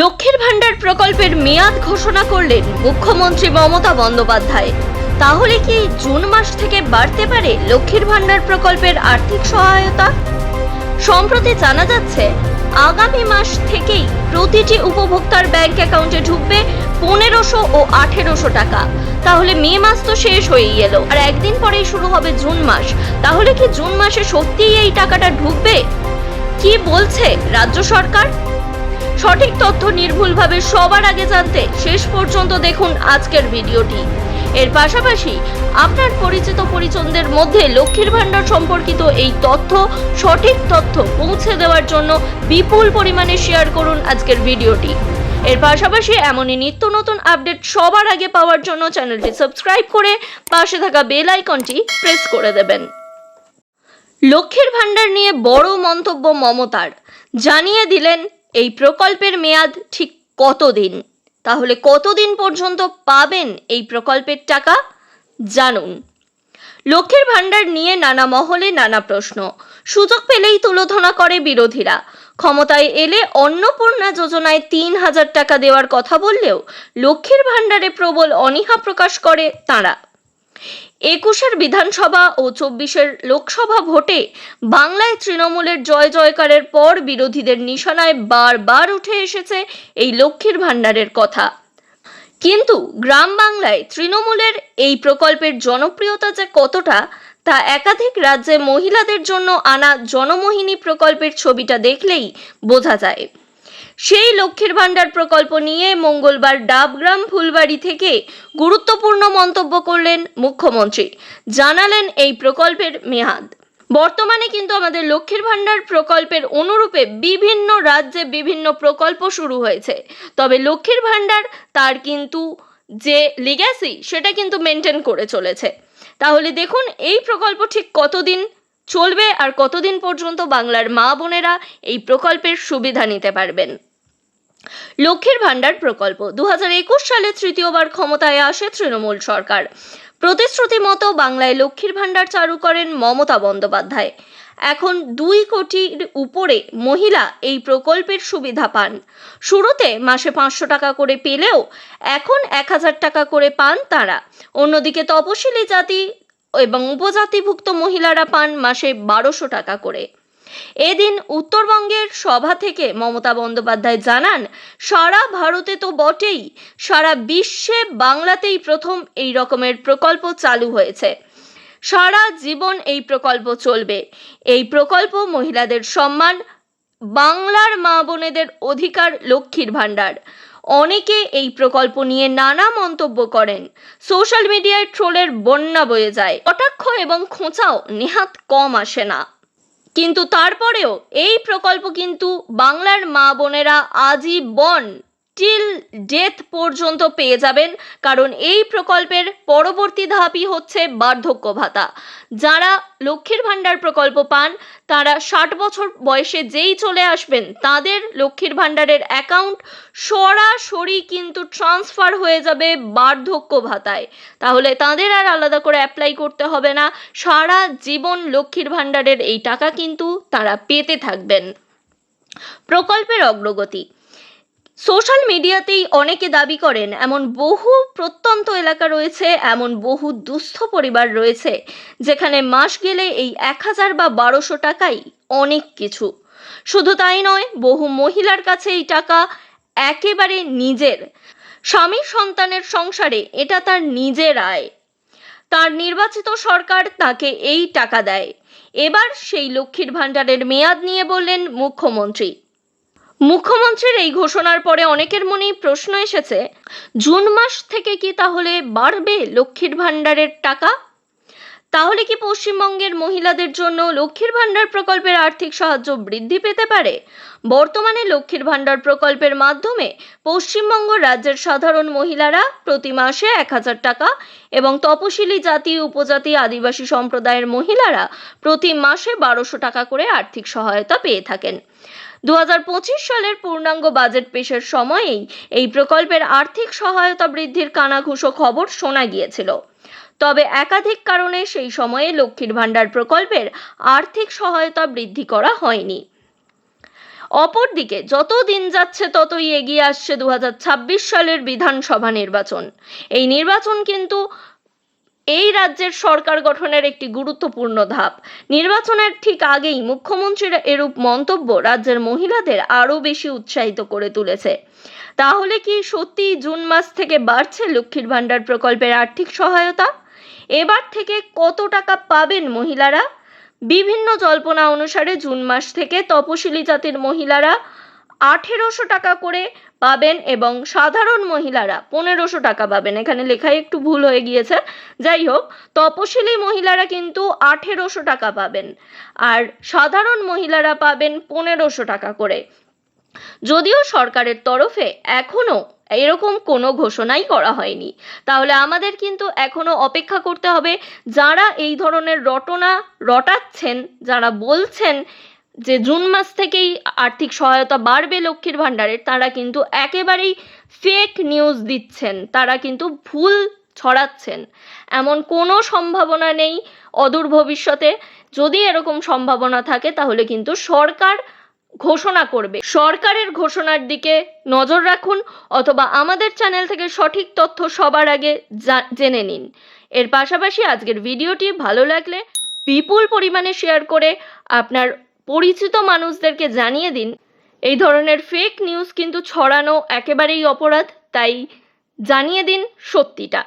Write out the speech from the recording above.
লক্ষ্মীর ভাণ্ডার প্রকল্পের মেয়াদ ঘোষণা করলেন মুখ্যমন্ত্রী মমতা বন্দ্যোপাধ্যায়। তাহলে কি জুন মাস থেকে বাড়তে পারে লক্ষ্মীর ভাণ্ডার প্রকল্পের আর্থিক সহায়তা? সম্প্রতি জানা যাচ্ছে, আগামী মাস থেকেই প্রতিটি উপভোক্তার ব্যাংক অ্যাকাউন্টে ঢুকবে পনেরোশো ও আঠেরোশো টাকা। তাহলে মে মাস তো শেষ হয়েই এলো। আর একদিন পরেই শুরু হবে জুন মাস। তাহলে কি জুন মাসে সত্যিই এই টাকাটা ঢুকবে? কি বলছে রাজ্য সরকার? সঠিক তথ্য নির্ভুলভাবে সবার আগে জানতে শেষ পর্যন্ত দেখুন আজকের ভিডিওটি। এর পাশাপাশি আপনার পরিচিত পরিজনদের মধ্যে লক্ষ্মীর ভাণ্ডার সম্পর্কিত এই তথ্য, সঠিক তথ্য পৌঁছে দেওয়ার জন্য বিপুল পরিমাণে শেয়ার করুন আজকের ভিডিওটি। এর পাশাপাশি এমনই নিত্য নতুন আপডেট সবার আগে পাওয়ার জন্য চ্যানেলটি সাবস্ক্রাইব করে পাশে থাকা বেল আইকনটি প্রেস করে দেবেন। লক্ষ্মীর ভাণ্ডার নিয়ে বড় মন্তব্য মমতার। জানিয়ে দিলেন এই প্রকল্পের মেয়াদ ঠিক কতদিন? তাহলে কতদিন পর্যন্ত পাবেন এই প্রকল্পের টাকা? জানুন। লক্ষ্মীর ভাণ্ডার নিয়ে নানা মহলে নানা প্রশ্ন। সুযোগ পেলেই তুলোধনা করে বিরোধীরা। ক্ষমতায় এলে অন্নপূর্ণা যোজনায় তিন হাজার টাকা দেওয়ার কথা বললেও লক্ষ্মীর ভাণ্ডারে প্রবল অনীহা প্রকাশ করে তাঁরা। একুশের বিধানসভা ও চব্বিশের লোকসভা ভোটে বাংলায় তৃণমূলের জয় জয়কারের পর বিরোধীদের নিশানায় বারবার উঠে এসেছে এই লক্ষ্মীর ভাণ্ডারের কথা। কিন্তু গ্রাম বাংলায় তৃণমূলের এই প্রকল্পের জনপ্রিয়তা যে কতটা, তা একাধিক রাজ্যে মহিলাদের জন্য আনা জনমোহিনী প্রকল্পের ছবিটা দেখলেই বোঝা যায়। সেই লক্ষ্মীর ভাণ্ডার প্রকল্প নিয়ে মঙ্গলবার ডাবগ্রাম ফুলবাড়ি থেকে গুরুত্বপূর্ণ মন্তব্য করলেন মুখ্যমন্ত্রী। জানালেন এই প্রকল্পের মেয়াদ। বর্তমানে কিন্তু আমাদের লক্ষ্মীর ভাণ্ডার প্রকল্পের অনুরূপে বিভিন্ন রাজ্যে বিভিন্ন প্রকল্প শুরু হয়েছে। তবে লক্ষ্মীর ভাণ্ডার তার কিন্তু যে লিগ্যাসি সেটা কিন্তু মেনটেন করে চলেছে। তাহলে দেখুন, এই প্রকল্প ঠিক কতদিন চলবে আর কতদিন পর্যন্ত বাংলার মা বোনেরা এই প্রকল্পের সুবিধা নিতে পারবেন? লক্ষ্মীর ভাণ্ডার প্রকল্প। দু হাজার একুশ সালে তৃতীয়বার ক্ষমতায় আসে তৃণমূল সরকার। প্রতিশ্রুতি মতো বাংলায় লক্ষ্মীর ভাণ্ডার চালু করেন মমতা বন্দ্যোপাধ্যায়। এখন দুই কোটির উপরে মহিলা এই প্রকল্পের সুবিধা পান। শুরুতে মাসে পাঁচশো টাকা করে পেলেও এখন এক হাজার টাকা করে পান তারা। অন্যদিকে তপশিলি জাতি এবং উপজাতিভুক্ত মহিলারা পান মাসে বারোশো টাকা করে। এদিন উত্তরবঙ্গের সভা থেকে মমতা বন্দ্যোপাধ্যায় জানান, সারা ভারতে তো বটেই, সারা বিশ্বে বাংলাতেই প্রথম এই রকমের প্রকল্প চালু হয়েছে। সারা জীবন এই প্রকল্প চলবে। এই প্রকল্প মহিলাদের সম্মান, বাংলার মা বোনেদের অধিকার, লক্ষ্মীর ভাণ্ডার। অনেকে এই প্রকল্প নিয়ে নানা মন্তব্য করেন। সোশ্যাল মিডিয়ায় ট্রোলের বন্যা বয়ে যায়। কটাক্ষ এবং খোঁচাও নেহাত কম আসে না। কিন্তু তারপরেও এই প্রকল্প কিন্তু বাংলার মা বোনেরা আজীবন টিল ডেথ পর্যন্ত পেয়ে যাবেন, কারণ এই প্রকল্পের পরবর্তী ধাপই হচ্ছে বার্ধক্য ভাতা। যারা লক্ষ্মীর ভাণ্ডার প্রকল্প পান, তারা ষাট বছর বয়সে যেই চলে আসবেন, তাদের লক্ষ্মীর ভাণ্ডারের অ্যাকাউন্ট সরাসরি কিন্তু ট্রান্সফার হয়ে যাবে বার্ধক্য ভাতায়। তাহলে তাদের আর আলাদা করে অ্যাপ্লাই করতে হবে না, সারা জীবন লক্ষ্মীর ভাণ্ডারের এই টাকা কিন্তু তারা পেতে থাকবেন। প্রকল্পের অগ্রগতি। সোশ্যাল মিডিয়াতেই অনেকে দাবি করেন, এমন বহু প্রত্যন্ত এলাকা রয়েছে, এমন বহু দুস্থ পরিবার রয়েছে, যেখানে মাস গেলে এই এক হাজার বা বারোশো টাকাই অনেক কিছু। শুধু তাই নয়, বহু মহিলার কাছে এই টাকা একেবারে নিজের। স্বামী সন্তানের সংসারে এটা তার নিজের আয়। তার নির্বাচিত সরকার তাকে এই টাকা দেয়। এবার সেই লক্ষ্মীর ভাণ্ডারের মেয়াদ নিয়ে বললেন মুখ্যমন্ত্রী। মুখ্যমন্ত্রীর এই ঘোষণার পরে অনেকের মনেই প্রশ্ন এসেছে, জুন মাস থেকে কি তাহলে বাড়বে লক্ষ্মীর ভাণ্ডারের টাকা? তাহলে কি পশ্চিমবঙ্গের মহিলাদের জন্য লক্ষ্মীর ভাণ্ডার প্রকল্পের আর্থিক সাহায্য বৃদ্ধি পেতে পারে? বর্তমানে লক্ষ্মীর ভাণ্ডার প্রকল্পের মাধ্যমে পশ্চিমবঙ্গ রাজ্যের সাধারণ মহিলারা প্রতি মাসে এক হাজার টাকা এবং তপশিলি জাতি, উপজাতি, আদিবাসী সম্প্রদায়ের মহিলারা প্রতি মাসে বারোশো টাকা করে আর্থিক সহায়তা পেয়ে থাকেন। দুহাজার পঁচিশ সালের পূর্ণাঙ্গ বাজেট পেশের সময়েই এই প্রকল্পের আর্থিক সহায়তা বৃদ্ধির কানাঘুষো খবর শোনা গিয়েছিল। তবে একাধিক কারণে সেই সময়ে লক্ষ্মীর ভাণ্ডার প্রকল্পের আর্থিক সহায়তা বৃদ্ধি করা হয়নি। অপরদিকে যত দিন যাচ্ছে ততই এগিয়ে আসছে দু হাজার ছাব্বিশ সালের বিধানসভা নির্বাচন। এই নির্বাচন কিন্তু এই রাজ্যের সরকার গঠনের একটি গুরুত্বপূর্ণ ধাপ। নির্বাচনের ঠিক আগেই মুখ্যমন্ত্রীর এরূপ মন্তব্য রাজ্যের মহিলাদের আরও বেশি উৎসাহিত করে তুলেছে। তাহলে কি সত্যি জুন মাস থেকে বাড়ছে লক্ষ্মীর ভাণ্ডার প্রকল্পের আর্থিক সহায়তা? এবার থেকে কত টাকা পাবেন মহিলারা? বিভিন্ন জল্পনা অনুসারে জুন মাস থেকে তপশিলি জাতির মহিলারা আঠেরোশো টাকা করে পাবেন এবং সাধারণ মহিলারা পনেরোশো টাকা পাবেন। এখানে লেখায় একটু ভুল হয়ে গিয়েছে। যাই হোক, তপশিলি মহিলারা কিন্তু আঠেরোশো টাকা পাবেন আর সাধারণ মহিলারা পাবেন পনেরোশো টাকা করে। যদিও সরকারের তরফে এখনও এরকম কোনো ঘোষণাই করা হয়নি। তাহলে আমাদের কিন্তু এখনও অপেক্ষা করতে হবে যারা এই ধরনের রটনা রটাচ্ছেন, যারা বলছেন যে জুন মাস থেকেই আর্থিক সহায়তা বাড়বে লক্ষ্মীর ভাণ্ডারের, তারা কিন্তু একেবারেই ফেক নিউজ দিচ্ছেন। তারা কিন্তু ভুল ছড়াচ্ছেন। এমন কোনো সম্ভাবনা নেই অদূর ভবিষ্যতে। যদি এরকম সম্ভাবনা থাকে, তাহলে কিন্তু সরকার ঘোষণা করবে। সরকারের ঘোষণার দিকে নজর রাখুন, অথবা আমাদের চ্যানেল থেকে সঠিক তথ্য সবার আগে জেনে নিন। এর পাশাপাশি আজকের ভিডিওটি ভালো লাগলে বিপুল পরিমাণে শেয়ার করে আপনার পরিচিত মানুষদেরকে জানিয়ে দিন। এই ধরনের ফেক নিউজ কিন্তু ছড়ানো একেবারেই অপরাধ, তাই জানিয়ে দিন সত্যিটা।